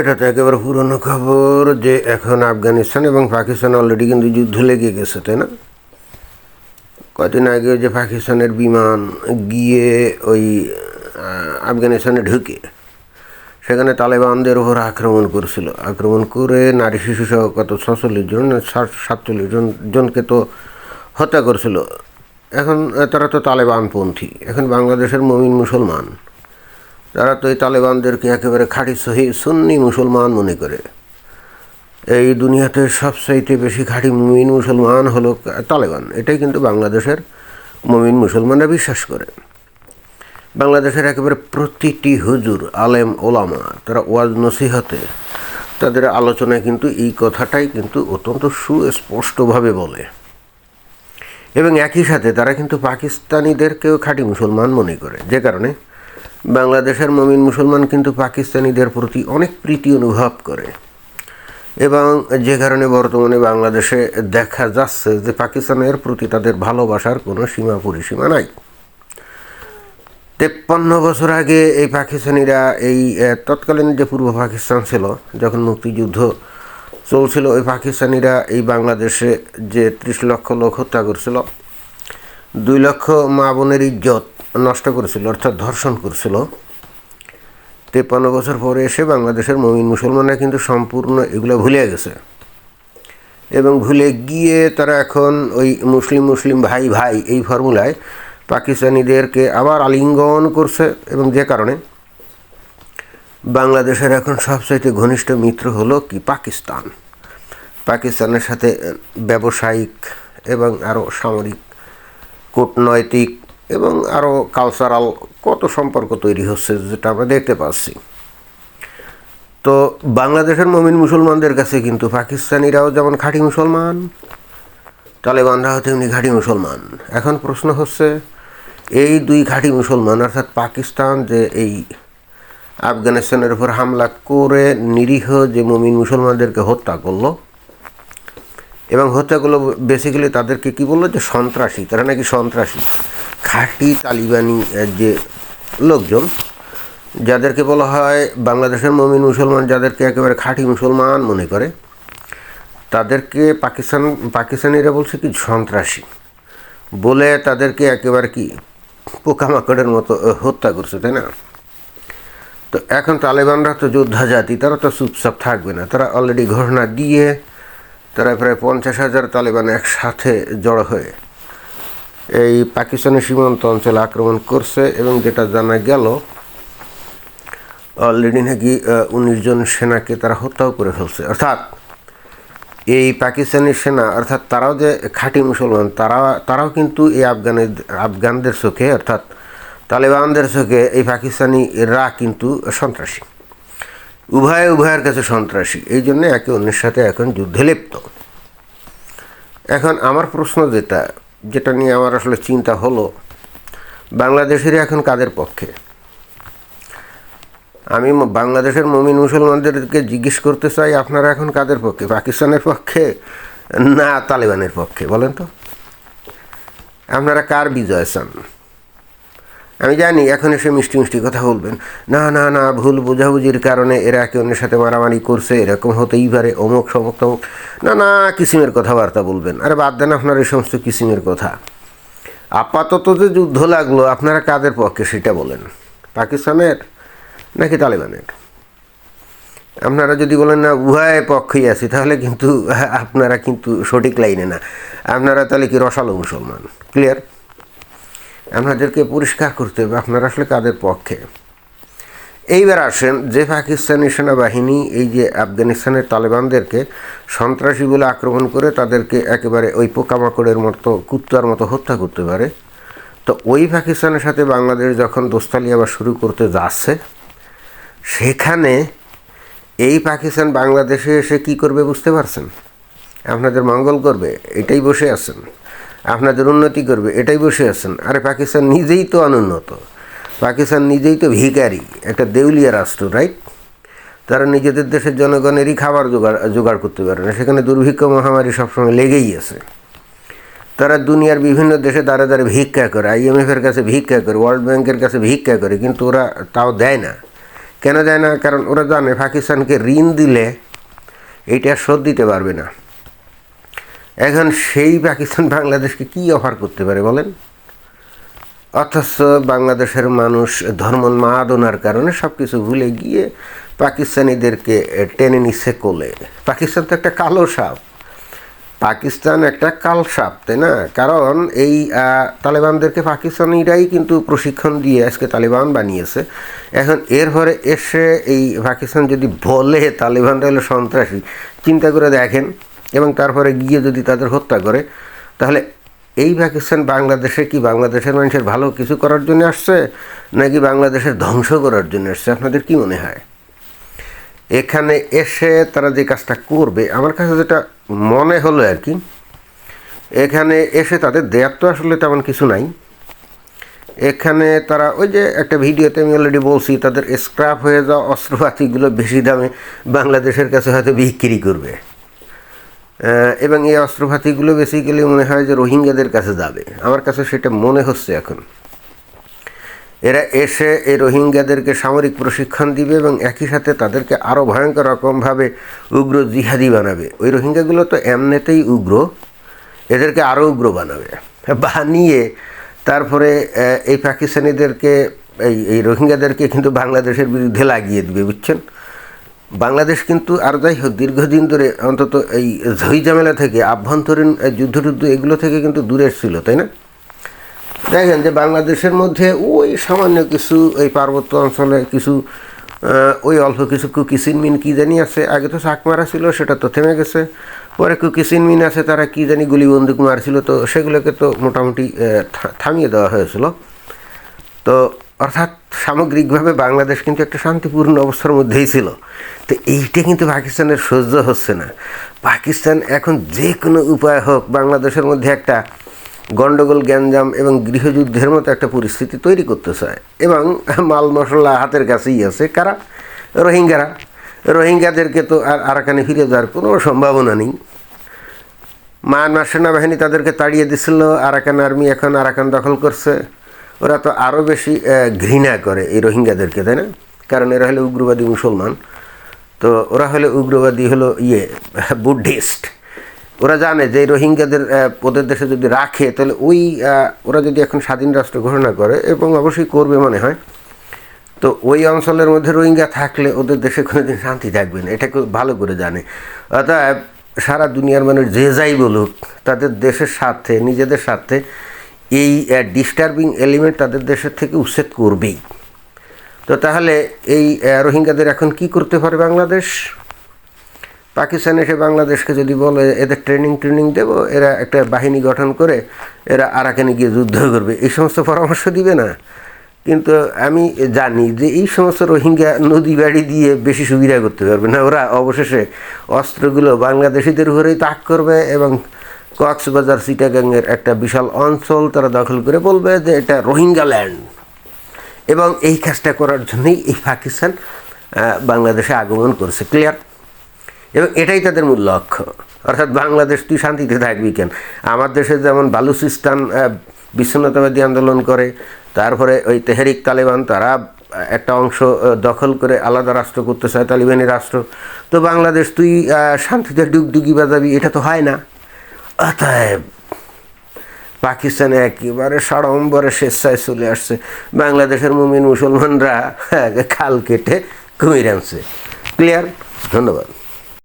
এটা তো একেবারে পুরনো খবর যে এখন আফগানিস্তান এবং পাকিস্তান অলরেডি কিন্তু যুদ্ধ লেগে গেছে, তাই না? কদিন আগে যে পাকিস্তানের বিমান গিয়ে ওই আফগানিস্তানে ঢুকে, সেখানে তালেবানদের ওপর আক্রমণ করছিল। আক্রমণ করে নারী শিশু সহ কত ছচল্লিশ জন সাতচল্লিশ জন, জনকে তো হত্যা করছিল। এখন, তারা তো তালেবানপন্থী। এখন বাংলাদেশের মমিন মুসলমান। তারা তো এই তালেবানদেরকে একেবারে খাঁটি সহি সুন্নি মুসলমান মনে করে। এই দুনিয়াতে সবচাইতে বেশি খাঁটি মুমিন মুসলমান হলো তালেবান। এটাই কিন্তু বাংলাদেশের মুমিন মুসলমানরা বিশ্বাস করে। বাংলাদেশের একেবারে প্রতিটি হুজুর, আলেম, ওলামা তারা ওয়াজ নসিহতে তাদের আলোচনায় কিন্তু এই কথাটাই কিন্তু অত্যন্ত সুস্পষ্টভাবে বলে। এবং একই সাথে তারা কিন্তু পাকিস্তানিদেরকেও খাঁটি মুসলমান মনে করে। যে কারণে বাংলাদেশের মমিন মুসলমান কিন্তু পাকিস্তানিদের প্রতি অনেক প্রীতি অনুভব করে। এবং যে কারণে বর্তমানে বাংলাদেশে দেখা যাচ্ছে যে পাকিস্তানের প্রতি তাদের ভালোবাসার কোনো সীমা পরিসীমা নাই। তেপ্পান্ন বছর আগে এই পাকিস্তানিরা এই তৎকালীন যে পূর্ব পাকিস্তান ছিল, যখন মুক্তিযুদ্ধ চলছিল, ওই পাকিস্তানিরা এই বাংলাদেশে যে ত্রিশ লক্ষ লোক হত্যা করছিল, দুই লক্ষ মা বোনের ইজ্জত নষ্ট করেছিল, অর্থাৎ ধর্ষণ করছিল। তেপ্পান্ন বছর পরে এসে বাংলাদেশের মমিন মুসলমানরা কিন্তু সম্পূর্ণ এগুলো ভুলে গেছে। এবং ভুলে গিয়ে তারা এখন ওই মুসলিম মুসলিম ভাই ভাই এই ফর্মুলায় পাকিস্তানিদেরকে আবার আলিঙ্গন করছে এবং যে কারণে বাংলাদেশের এখন সবচাইতে ঘনিষ্ঠ মিত্র হলো কি? পাকিস্তান। পাকিস্তানের সাথে ব্যবসায়িক এবং আরও সামরিক কূটনৈতিক এবং আরও কালচারাল কত সম্পর্ক তৈরি হচ্ছে যেটা আমরা দেখতে পাচ্ছি। তো বাংলাদেশের মমিন মুসলমানদের কাছে কিন্তু পাকিস্তানিরাও যেমন খাঁটি মুসলমান তালেবানরাও তেমনি খাঁটি মুসলমান। এখন প্রশ্ন হচ্ছে, এই দুই খাঁটি মুসলমান, অর্থাৎ পাকিস্তান যে এই আফগানিস্তানের উপর হামলা করে নিরীহ যে মমিন মুসলমানদেরকে হত্যা করল, এবং হত্যাগুলো বেসিক্যালি তাদেরকে কি বলল? যে সন্ত্রাসী, তারা নাকি সন্ত্রাসী। খাঁটি তালিবানি যে লোকজন, যাদেরকে বলা হয় বাংলাদেশের মমিন মুসলমান, যাদেরকে একেবারে খাঁটি মুসলমান মনে করে, তাদেরকে পাকিস্তান, পাকিস্তানিরা বলছে কি, সন্ত্রাসী বলে তাদেরকে একেবারে কি, পোকামাকড়ের মতো হত্যা করছে, তাই না? তো এখন তালেবানরা তো যোদ্ধা জাতি তারা তো চুপচাপ থাকবে না। তারা অলরেডি ঘোষণা দিয়ে, তারা প্রায় পঞ্চাশ হাজার তালেবান একসাথে জড়ো হয়ে এই পাকিস্তানের সীমান্ত অঞ্চলে আক্রমণ করছে এবং যেটা জানা গেল অলরেডি নাকি উনিশ জন সেনাকে তারা হত্যাও করে ফেলছে। অর্থাৎ এই পাকিস্তানি সেনা, অর্থাৎ তারাও যে খাঁটি মুসলমান তারা তারাও কিন্তু এই আফগানের আফগানদের চোখে, অর্থাৎ তালেবানদের চোখে এই পাকিস্তানিরা কিন্তু সন্ত্রাসী। উভয়ে উভয়ের কাছে সন্ত্রাসী। এই জন্য একে অন্যের সাথে এখন যুদ্ধে লিপ্ত। এখন আমার প্রশ্ন যেটা যেটা নিয়ে আমার আসলে চিন্তা হলো বাংলাদেশের এখন কাদের পক্ষে? আমি বাংলাদেশের মমিন মুসলমানদেরকে জিজ্ঞেস করতে চাই, আপনারা এখন কাদের পক্ষে? পাকিস্তানের পক্ষে না তালেবানের পক্ষে? বলেন তো। আপনারা কার বিজয় চান? আমি জানি, এখন এসে মিষ্টি মিষ্টি কথা বলবেন। না না না, ভুল বোঝাবুঝির কারণে এরা একে অন্যের সাথে মারামারি করছে, এরকম হতেই পারে, অমুক, সমক, তমুক। না না, কিসিমের কথাবার্তা বলবেন। আরে বাদ দেন আপনার এই সমস্ত কিসিমের কথা। আপাতত যে যুদ্ধ লাগল, আপনারা কাদের পক্ষে সেটা বলেন? পাকিস্তানের নাকি তালেবানের? আপনারা যদি বলেন, না, উভয় পক্ষেই আছি, তাহলে কিন্তু আপনারা কিন্তু সঠিক লাইনে না। আপনারা তাহলে কি রসালো মুসলমান? ক্লিয়ার আপনাদেরকে পরিষ্কার করতে হবে, আপনারা আসলে কাদের পক্ষে? এইবার আসেন যে পাকিস্তানি সেনাবাহিনী, এই যে আফগানিস্তানের তালেবানদেরকে সন্ত্রাসী বলে আক্রমণ করে তাদেরকে একেবারে ওই পোকামাকড়ের মতো, কুত্তার মতো হত্যা করতে পারে। তো ওই পাকিস্তানের সাথে বাংলাদেশ যখন দোস্তালি আবার শুরু করতে যাচ্ছে, সেখানে এই পাকিস্তান বাংলাদেশে এসে কি করবে বুঝতে পারছেন? আপনাদের মঙ্গল করবে, এটাই বসে আছেন। আপনাদের উন্নতি করবে, এটাই বসে আছেন। আরে পাকিস্তান নিজেই তো অনুন্নত। পাকিস্তান নিজেই তো ভিকারি একটা দেউলিয়া রাষ্ট্র রাইট তারা নিজেদের দেশের জনগণেরই খাবার জোগাড় জোগাড় করতে পারে না। সেখানে দুর্ভিক্ষ মহামারী সবসময় লেগেই আছে। তারা দুনিয়ার বিভিন্ন দেশে দাঁড়ে দাঁড়ে ভিক্ষা করে আইএমএফের কাছে ভিক্ষা করে ওয়ার্ল্ড ব্যাংকের কাছে ভিক্ষা করে, কিন্তু ওরা তাও দেয় না। কেন দেয় না? কারণ ওরা জানে পাকিস্তানকে ঋণ দিলে এইটা শোধ দিতে পারবে না। এখন সেই পাকিস্তান বাংলাদেশকে কি অফার করতে পারে বলেন? অথচ বাংলাদেশের মানুষ ধর্মোন্মাদনার কারণে সব কিছু ভুলে গিয়ে পাকিস্তানিদেরকে টেনে নিচ্ছে কোলে। পাকিস্তান তো একটা কালো সাপ। পাকিস্তান একটা কাল সাপ, তাই না? কারণ এই তালেবানদেরকে পাকিস্তানিরাই কিন্তু প্রশিক্ষণ দিয়ে আজকে তালেবান বানিয়েছে। এখন এরপরে এসে এই পাকিস্তান যদি বলে তালেবানরা হলো সন্ত্রাসী, চিন্তা করে দেখেন এবং তারপরে গিয়ে যদি তাদের হত্যা করে, তাহলে এই পাকিস্তান বাংলাদেশে কি বাংলাদেশের মানুষের ভালো কিছু করার জন্য আসছে, নাকি বাংলাদেশের ধ্বংস করার জন্য আসছে? আপনাদের কি মনে হয়? এখানে এসে তারা যে কাজটা করবে, আমার কাছে যেটা মনে হলো আর কি, এখানে এসে তাদের দেয়ার তো আসলে তেমন কিছু নাই। এখানে তারা ওই যে একটা ভিডিওতে আমি অলরেডি বলছি, তাদের স্ক্র্যাপ হয়ে যাওয়া অস্ত্রপাতিগুলো বেশি দামে বাংলাদেশের কাছে হয়তো বিক্রি করবে। এবং এই অস্ত্রপাতিগুলো বেসিক্যালি মনে হয় যে রোহিঙ্গাদের কাছে যাবে। আমার কাছে সেটা মনে হচ্ছে এখন। এরা এসে এই রোহিঙ্গাদেরকে সামরিক প্রশিক্ষণ দিবে এবং একই সাথে তাদেরকে আরও ভয়ঙ্কর রকমভাবে উগ্র জিহাদি বানাবে। ওই রোহিঙ্গাগুলো তো এমনিতেই উগ্র। এদেরকে আরও উগ্র বানাবে। বানিয়ে তারপরে এই পাকিস্তানিদেরকে, এই এই রোহিঙ্গাদেরকে কিন্তু বাংলাদেশের বিরুদ্ধে লাগিয়ে দিবে, বুঝছেন? বাংলাদেশ কিন্তু আর যাই হোক, দীর্ঘদিন ধরে অন্তত এই ঝই ঝামেলা থেকে, আভ্যন্তরীণ যুদ্ধ টুদ্ধ এগুলো থেকে কিন্তু দূরে ছিল, তাই না? দেখেন যে বাংলাদেশের মধ্যে ওই সামান্য কিছু এই পার্বত্য অঞ্চলে কিছু ওই অল্প কিছু কুকিসিনমিন কী জানি আছে, আগে তো শাক মারা ছিল, সেটা তো থেমে গেছে। পরে কুকিসিনমিন আছে, তারা কী জানি গুলি বন্দুক মারছিল, তো সেগুলোকে তো মোটামুটি থামিয়ে দেওয়া হয়েছিল। তো অর্থাৎ সামগ্রিকভাবে বাংলাদেশ কিন্তু একটা শান্তিপূর্ণ অবস্থার মধ্যেই ছিল। তো এইটা কিন্তু পাকিস্তানের সহ্য হচ্ছে না। পাকিস্তান এখন যে কোনো উপায় হোক, বাংলাদেশের মধ্যে একটা গণ্ডগোল গ্যাঞ্জাম এবং গৃহযুদ্ধের মতো একটা পরিস্থিতি তৈরি করতে চায়। এবং মাল মশলা হাতের কাছেই আছে। কারা? রোহিঙ্গারা। রোহিঙ্গাদেরকে তো আর আরাকানে ফিরে যাওয়ার কোনো সম্ভাবনা নেই। মায়ানমার সেনাবাহিনী তাদেরকে তাড়িয়ে দিছিল। আরাকান আর্মি এখন আরাকান দখল করছে। ওরা তো আরও বেশি ঘৃণা করে এই রোহিঙ্গাদেরকে, তাই না? কারণ এরা হলো উগ্রবাদী মুসলমান। তো ওরা হলো উগ্রবাদী হলো ইয়ে বুদ্ধিস্ট। ওরা জানে যে রোহিঙ্গাদের ওদের দেশে যদি রাখে, তাহলে ওই ওরা যদি এখন স্বাধীন রাষ্ট্র ঘোষণা করে, এবং অবশ্যই করবে মনে হয়। তো ওই অঞ্চলের মধ্যে রোহিঙ্গা থাকলে ওদের দেশে কোনোদিন শান্তি থাকবে না, এটা খুব ভালো করে জানে। অর্থাৎ সারা দুনিয়ার মানুষ যে যাই বলুক, তাদের দেশের স্বার্থে, নিজেদের স্বার্থে এই ডিস্টার্বিং এলিমেন্ট তাদের দেশের থেকে উচ্ছেদ করবেই। তো তাহলে এই রোহিঙ্গাদের এখন কি করতে পারে বাংলাদেশ? পাকিস্তান এসে বাংলাদেশকে যদি বলে, এদের ট্রেনিং ট্রেনিং দেবো, এরা একটা বাহিনী গঠন করে, এরা আরাকানে গিয়ে যুদ্ধ করবে। এই সমস্ত পরামর্শ দিবে না। কিন্তু আমি জানি যে এই সমস্ত রোহিঙ্গা নদী বাড়ি দিয়ে বেশি সুবিধা করতে পারবে না। ওরা অবশেষে অস্ত্রগুলো বাংলাদেশিদের উপরেই তাক করবে এবং কক্সবাজার সিটাগাংয়ের একটা বিশাল অঞ্চল তারা দখল করে বলবে যে এটা রোহিঙ্গা ল্যান্ড এবং এই কাজটা করার জন্যই এই পাকিস্তান বাংলাদেশে আগমন করছে ক্লিয়ার এবং এটাই তাদের মূল লক্ষ্য। অর্থাৎ বাংলাদেশ, তুই শান্তিতে থাকবি কেন? আমার দেশে যেমন বালুচিস্তান বিচ্ছিন্নতাবাদী আন্দোলন করে, তারপরে ওই তেহরিক তালেবান, তারা একটা অংশ দখল করে আলাদা রাষ্ট্র করতে চায় তালিবানি রাষ্ট্র। তো বাংলাদেশ, তুই শান্তিতে ডুগডুগি বাজাবি, এটা তো হয় না। অতএব পাকিস্তানে একেবারে সাড়ম্বরে স্বেচ্ছায় চলে আসছে। বাংলাদেশের মুমিন মুসলমানরা খাল কেটে কুমির আনছে। ক্লিয়ার ধন্যবাদ।